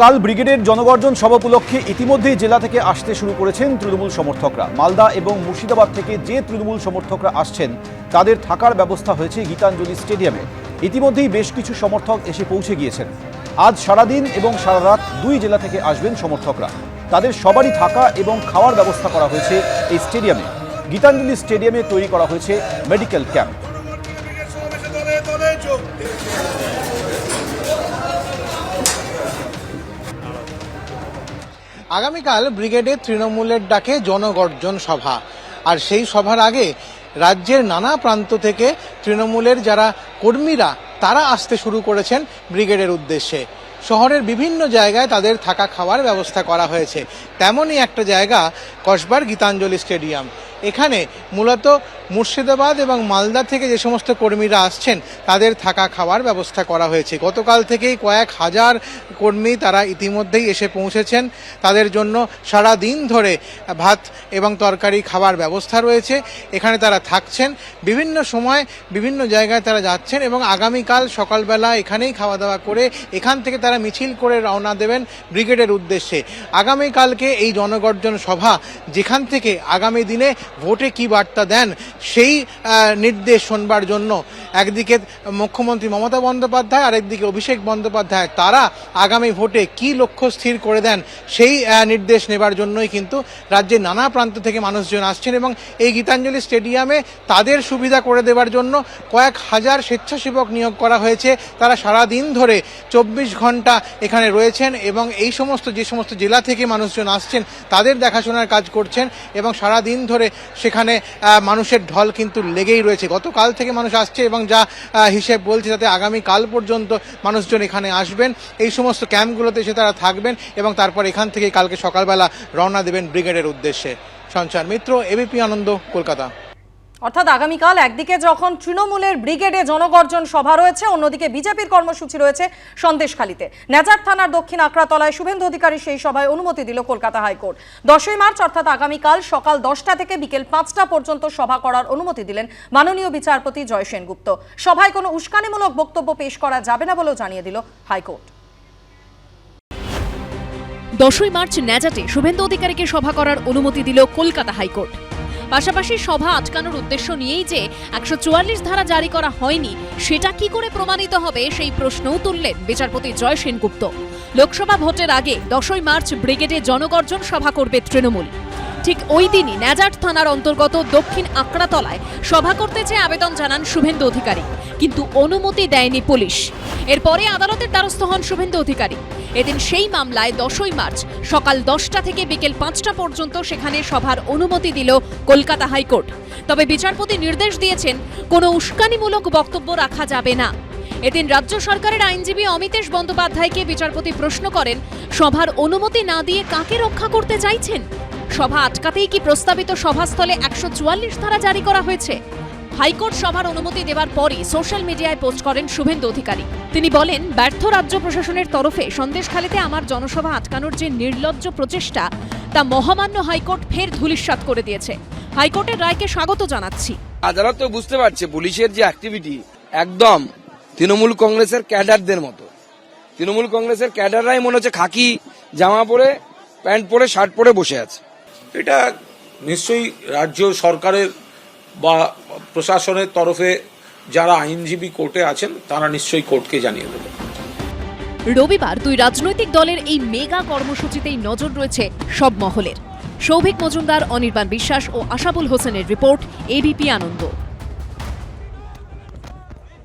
আগামীকাল ব্রিগেডের জনগর্জন সভা উপলক্ষে ইতিমধ্যেই জেলা থেকে আসতে শুরু করেছেন তৃণমূল সমর্থকরা। মালদা এবং মুর্শিদাবাদ থেকে যে তৃণমূল সমর্থকরা আসছেন, তাদের থাকার ব্যবস্থা হয়েছে গীতাঞ্জলি স্টেডিয়ামে। ইতিমধ্যেই বেশ কিছু সমর্থক এসে পৌঁছে গিয়েছেন। আজ সারাদিন এবং সারা রাত দুই জেলা থেকে আসবেন সমর্থকরা। তাদের সবারই থাকা এবং খাওয়ার ব্যবস্থা করা হয়েছে এই স্টেডিয়ামে। গীতাঞ্জলি স্টেডিয়ামে তৈরি করা হয়েছে মেডিকেল ক্যাম্প। আগামীকাল ব্রিগেডে তৃণমূলের ডাকে জনগর্জন সভা। আর সেই সভার আগে রাজ্যের নানা প্রান্ত থেকে তৃণমূলের যারা কর্মীরা, তারা আসতে শুরু করেছেন ব্রিগেডের উদ্দেশ্যে। শহরের বিভিন্ন জায়গায় তাদের থাকা খাওয়ার ব্যবস্থা করা হয়েছে। তেমনই একটা জায়গা কসবার গীতাঞ্জলি স্টেডিয়াম। এখানে মূলত মুর্শিদাবাদ এবং মালদা থেকে যে সমস্ত কর্মীরা আসছেন, তাদের থাকা খাওয়ার ব্যবস্থা করা হয়েছে। গতকাল থেকেই কয়েক হাজার কর্মী তারা ইতিমধ্যেই এসে পৌঁছেছেন। তাদের জন্য সারা দিন ধরে ভাত এবং তরকারি খাবার ব্যবস্থা রয়েছে। এখানে তারা থাকছেন। বিভিন্ন সময় বিভিন্ন জায়গায় তারা যাচ্ছেন এবং আগামীকাল সকালবেলা এখানেই খাওয়া দাওয়া করে এখান থেকে তারা মিছিল করে রওনা দেবেন ব্রিগেডের উদ্দেশ্যে। আগামীকালকে এই জনগর্জন সভা যেখান থেকে আগামী দিনে ভোটে কি বার্তা দেন? সেই নির্দেশ শোনবার জন্য একদিকে মুখ্যমন্ত্রী মমতা বন্দ্যোপাধ্যায় আর একদিকে অভিষেক বন্দ্যোপাধ্যায়। তারা আগামী ভোটে কি লক্ষ্য স্থির করে দেন? সেই নির্দেশ নেবার জন্যই কিন্তু রাজ্যের নানা প্রান্ত থেকে মানুষজন আসছেন এবং এই গীতাঞ্জলি স্টেডিয়ামে তাদের সুবিধা করে দেওয়ার জন্য কয়েক হাজার স্বেচ্ছাসেবক নিয়োগ করা হয়েছে। তারা সারা দিন ধরে চব্বিশ ঘণ্টা এখানে রয়েছেন এবং এই সমস্ত, যে সমস্ত জেলা থেকে মানুষজন আসছেন, তাদের দেখাশোনার কাজ করছেন এবং সারা দিন ধরে সেখানে মানুষের ঢল কিন্তু লেগেই রয়েছে। গতকাল থেকে মানুষ আসছে এবং যা হিসেব বলছে তাতে আগামী কাল পর্যন্ত মানুষজন এখানে আসবেন। এই সমস্ত ক্যাম্পগুলোতে এসে তারা থাকবেন এবং তারপর এখান থেকে কালকে সকালবেলা রওনা দেবেন ব্রিগেডের উদ্দেশ্যে। সঞ্চার মিত্র, এবিপি আনন্দ, কলকাতা। অর্থাৎ আগামীকাল একদিকে যখন তৃণমূলের ব্রিগেডে জনগর্জন সভা রয়েছে, অন্যদিকে বিজেপির কর্মসূচি রয়েছে সন্দেশখালীতে। নেজার থানার দক্ষিণ আকরাতলায় শুভেন্দু অধিকারী সেই সভায় অনুমতি দিল কলকাতা হাইকোর্ট। দশই মার্চ, অর্থাৎ আগামীকাল সকাল দশটা থেকে বিকেল পাঁচটা পর্যন্ত সভা করার অনুমতি দিলেন মাননীয় বিচারপতি জয় সেনগুপ্ত। সভায় কোনো উস্কানিমূলক বক্তব্য পেশ করা যাবে না বলেও জানিয়ে দিল হাইকোর্ট। দশই মার্চ ন্যাজাটে শুভেন্দু অধিকারীকে সভা করার অনুমতি দিল কলকাতা হাইকোর্ট। পাশাপাশি সভা আটকানোর উদ্দেশ্য নিয়েই যে একশো চুয়াল্লিশ ধারা জারি করা হয়নি, সেটা কি করে প্রমাণিত হবে সেই প্রশ্নও তুললেন বিচারপতি জয় সেনগুপ্ত। লোকসভা ভোটের আগে দশই মার্চ ব্রিগেডে জনগর্জন সভা করবে তৃণমূল। ঠিক ওই দিনই ন্যাজাট থানার অন্তর্গত দক্ষিণ আকড়াতলায় সভা করতে চেয়ে আবেদন জানান শুভেন্দু অধিকারী, কিন্তু অনুমতি দেয়নি পুলিশ। এরপরে আদালতের দ্বারস্থ হন শুভেন্দু অধিকারী। এদিন সেই মামলায় দশই মার্চ সকাল দশটা থেকে বিকেল পাঁচটা পর্যন্ত সেখানে সভার অনুমতি দিল কলকাতা হাইকোর্ট। তবে বিচারপতি নির্দেশ দিয়েছেন, কোনো উস্কানিমূলক বক্তব্য রাখা যাবে না। এদিন রাজ্য সরকারের আইনজীবী অমিতেশ বন্দ্যোপাধ্যায়কে বিচারপতি প্রশ্ন করেন, সভার অনুমতি না দিয়ে কাকে রক্ষা করতে চাইছেন? সভা আটকাতেই কি প্রস্তাবিত সভাস্থলে একশো চুয়াল্লিশ ধারা জারি করা হয়েছে? হাইকোর্ট সভার অনুমতি দেওয়ার পরই সোশ্যাল মিডিয়ায় পোস্ট করেন শুভেন্দু অধিকারী। তিনি বলেন ব্যর্থ রাজ্য প্রশাসনের তরফে সন্দেশখালিতে আমার জনসভা আটকানোর যে নির্লজ্জ প্রচেষ্টা তা মহামান্য হাইকোর্ট ফের ধূলিসাৎ করে দিয়েছে। হাইকোর্টের রায়কে স্বাগত জানাচ্ছি। আদালত তো বুঝতে পারছে পুলিশের যে অ্যাক্টিভিটি একদম তৃণমূল কংগ্রেসের ক্যাডারদের মতো। তৃণমূল কংগ্রেসের ক্যাডাররাই মনে হচ্ছে খাকি জামা পরে প্যান্ট পরে শার্ট পরে বসে আছে। এটা নিশ্চয়ই রাজ্য সরকারের বা প্রশাসনের তরফে যারা আইনজীবী কোর্টে আছেন, তারা নিশ্চয়ই কোর্টকে জানিয়ে দেবেন রবিবার দুই রাজনৈতিক দলের এই মেগা কর্মসূচিতেই নজর রয়েছে সব মহলের। সৌভিক মজুমদার, অনির্বাণ বিশ্বাস ও আশাবুল হোসেনের রিপোর্ট এবিপি আনন্দ।